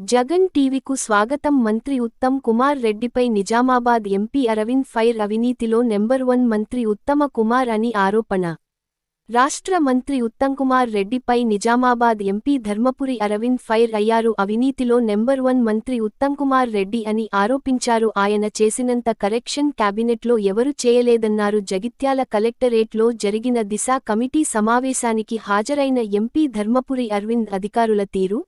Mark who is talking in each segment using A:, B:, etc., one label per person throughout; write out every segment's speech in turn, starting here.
A: జగన్ టీవీకు స్వాగతం మంత్రి ఉత్తమ్ కుమార్ రెడ్డిపై నిజామాబాద్ ఎంపీ అరవింద్ ఫైర్ అవినీతిలో నెంబర్ వన్ మంత్రి ఉత్తమ కుమార్ అని ఆరోపణ. రాష్ట్ర మంత్రి ఉత్తమ్ కుమార్ రెడ్డిపై నిజామాబాద్ ఎంపీ ధర్మపురి అరవింద్ ఫైర్ అయ్యారు. అవినీతిలో నెంబర్ వన్ మంత్రి ఉత్తమ్ కుమార్ రెడ్డి అని ఆరోపించారు. ఆయన చేసినంత కరెక్షన్ క్యాబినెట్లో ఎవరు చేయలేదన్నారు. జగిత్యాల కలెక్టరేట్లో జరిగిన దిశ కమిటీ సమావేశానికి హాజరైన ఎంపీ ధర్మపురి అరవింద్ అధికారుల తీరు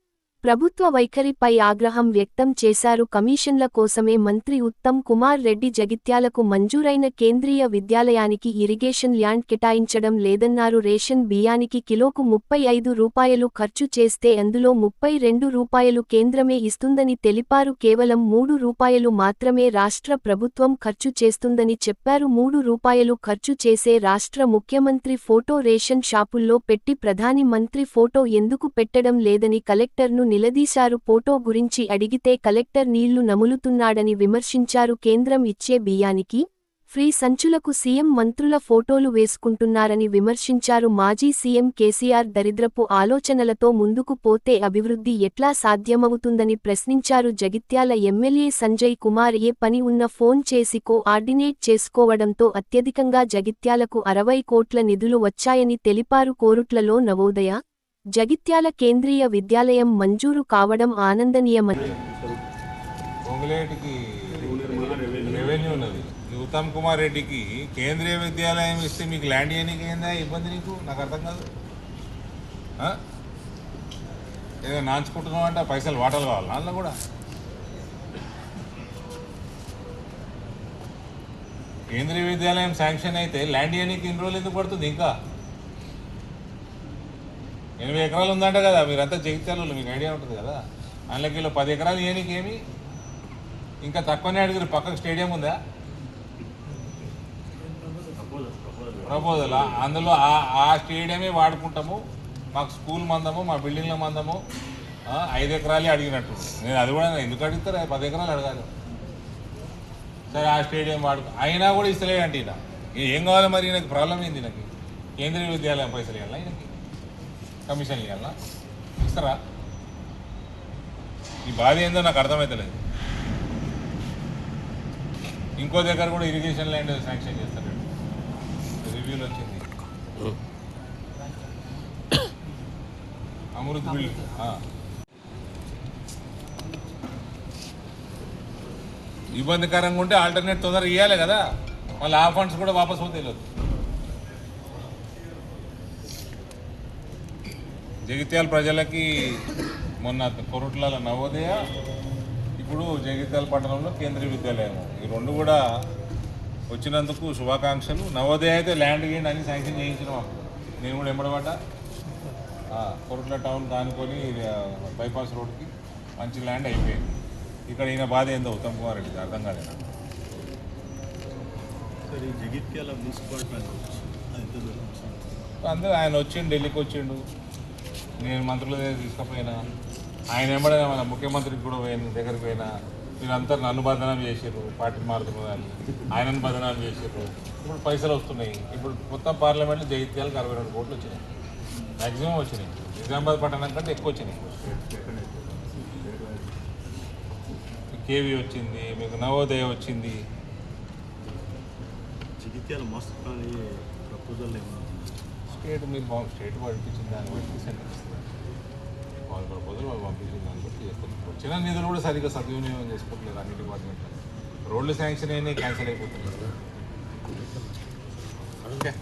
A: ప్రభుత్వ వైఖరిపై ఆగ్రహం వ్యక్తం చేశారు కమిషన్ల కోసమే మంత్రి ఉత్తమ్ కుమార్ రెడ్డి జగిత్యాలకు మంజూరైన కేంద్రీయ విద్యాలయానికి ఇరిగేషన్ ల్యాండ్ కేటాయించడం లేదన్నారు. రేషన్ బియ్యానికి కిలోకు ముప్పై ఐదు రూపాయలు ఖర్చు చేస్తే అందులో ముప్పై రెండు రూపాయలు కేంద్రమే ఇస్తుందని తెలిపారు. కేవలం మూడు రూపాయలు మాత్రమే రాష్ట్ర ప్రభుత్వం ఖర్చు చేస్తుందని చెప్పారు. మూడు రూపాయలు ఖర్చు చేసే రాష్ట్ర ముఖ్యమంత్రి ఫోటో రేషన్ షాపుల్లో పెట్టి ప్రధాని మంత్రి ఫోటో ఎందుకు పెట్టడం లేదని కలెక్టర్ను నిలదీశారు. ఫోటో గురించి అడిగితే కలెక్టర్ నీళ్ళు నములుతున్నాడని విమర్శించారు. కేంద్రం ఇచ్చే బియ్యానికి ఫ్రీ సంచులకు సీఎం మంత్రుల ఫోటోలు వేసుకుంటున్నారని విమర్శించారు. మాజీ సీఎం కేసీఆర్ దరిద్రపు ఆలోచనలతో ముందుకు పోతే అభివృద్ధి ఎట్లా సాధ్యమవుతుందని ప్రశ్నించారు. జగిత్యాల ఎమ్మెల్యే సంజయ్ కుమార్ ఏ పని ఉన్న ఫోన్ చేసి కోఆర్డినేట్ చేసుకోవడంతో అత్యధికంగా జగిత్యాలకు అరవై కోట్ల నిధులు వచ్చాయని తెలిపారు. కోరుట్లలో నవోదయ జగిత్యాల కేంద్రీయ విద్యాలయం మంజూరు కావడం ఆనందనీయమని.
B: రెవెన్యూ ఉన్నది. ఉత్తమ్ కుమార్ రెడ్డికి కేంద్రీయ విద్యాలయం ఇస్తే మీకు ల్యాండ్ ఇవ్వడానికి ఏందా ఇబ్బంది నీకు? నాకు అర్థం కాదు. ఏదో నాంచుకుంటున్నావు అంటే పైసలు వాటలు కావాలి. నాన్న కూడా. కేంద్రీయ విద్యాలయం శాంక్షన్ అయితే ల్యాండ్ ఇవ్వడానికి ఇన్ని రోజులు ఎందుకు పడుతుంది ఇంకా? ఎనిమిది ఎకరాలు ఉందంట కదా మీరంతా జగిత్యాలలో మీకు ఐడియా ఉంటుంది కదా. అందులోకి పది ఎకరాలు ఇవ్వడానికి ఏమి? ఇంకా తక్కువనే అడిగారు పక్కకు స్టేడియం ఉందా? ప్రపోజల్. అందులో ఆ ఆ స్టేడియమే వాడుకుంటాము మాకు స్కూల్ మందము మా బిల్డింగ్ల మందము ఐదు ఎకరాలే అడిగినట్టు. నేను అది కూడా ఎందుకు అడుగుతారు? పది ఎకరాలు అడగాలి. సరే ఆ స్టేడియం వాడుకు. అయినా కూడా ఇస్తలేడంటే ఈయన. ఏం కావాలి మరి నాకు ప్రాబ్లం ఏంది నాకు కేంద్రీయ విద్యాలయం పైసలు ఇవ్వాలా ఈయనకి? కమిషన్ ఇవ్వాలా ఇస్తారా? ఈ బాధ ఏందో నాకు అర్థమవుతలేదు ఇంకో దగ్గర కూడా ఇరిగేషన్ ల్యాండ్ శాంక్షన్ చేస్తారు రివ్యూలో వచ్చింది. అమృత్ బిల్డ్ ఇబ్బందికరంగా ఉంటే ఆల్టర్నేట్ తొందరగా ఇవ్వాలి కదా. మళ్ళీ ఆ ఫండ్స్ కూడా వాపస్ పోతే తెలియదు జగిత్యాల ప్రజలకి మొన్న కొరట్ల నవోదయ ఇప్పుడు జగిత్యాల పట్టణంలో కేంద్రీయ విద్యాలయం. ఈ రెండు కూడా వచ్చినందుకు శుభాకాంక్షలు. నవోదయ అయితే ల్యాండ్ గేండ్ అన్ని శాంక్షన్ చేయించినాం నేను కూడా ఎంబడబడ్డ. కొరట్ల టౌన్ కానుకొని ఆ, బైపాస్ రోడ్కి మంచి ల్యాండ్ అయిపోయింది. ఇక్కడ ఈయన బాధ ఏందో ఉత్తమ్ కుమార్ రెడ్డికి అర్థం కాలేదు? అందరూ ఆయన వచ్చిండు ఢిల్లీకి వచ్చిండు. నేను మంత్రుల దగ్గర తీసుకుపోయినా ఆయన వెంబడే మన ముఖ్యమంత్రికి కూడా పోయిన దగ్గరికి పోయినా. వీళ్ళంతా నన్ను బదనాం చేసారు పార్టీ మారుతున్నదాన్ని ఆయనను బదనాం చేసారు ఇప్పుడు పైసలు వస్తున్నాయి. ఇప్పుడు మొత్తం పార్లమెంట్లో జగిత్యాలకు అరవై రెండు కోట్లు వచ్చినాయి. మ్యాక్సిమం వచ్చినాయి. నిజామాబాద్ పట్టణం కంటే ఎక్కువ వచ్చినాయి. కేవీ వచ్చింది మీకు నవోదయ వచ్చింది.
C: జగిత్యాల మస్తు ప్లాన్ ప్రపోజల్
B: స్టేట్ మీరు బాగు స్టేట్ పంపించిన దాన్ని బట్టి సెంటర్ వాళ్ళ ప్రపోజల్ వాళ్ళు పంపించిన దాన్ని బట్టి చేస్తున్నారు వచ్చిన నిధులు కూడా సరిగ్గా సద్వినియోగం చేసుకోవట్లేదు అన్ని డిపార్ట్మెంట్లో. రోడ్లు శాంక్షన్ అయినాయి క్యాన్సిల్ అయిపోతున్నాయి. ఓకే.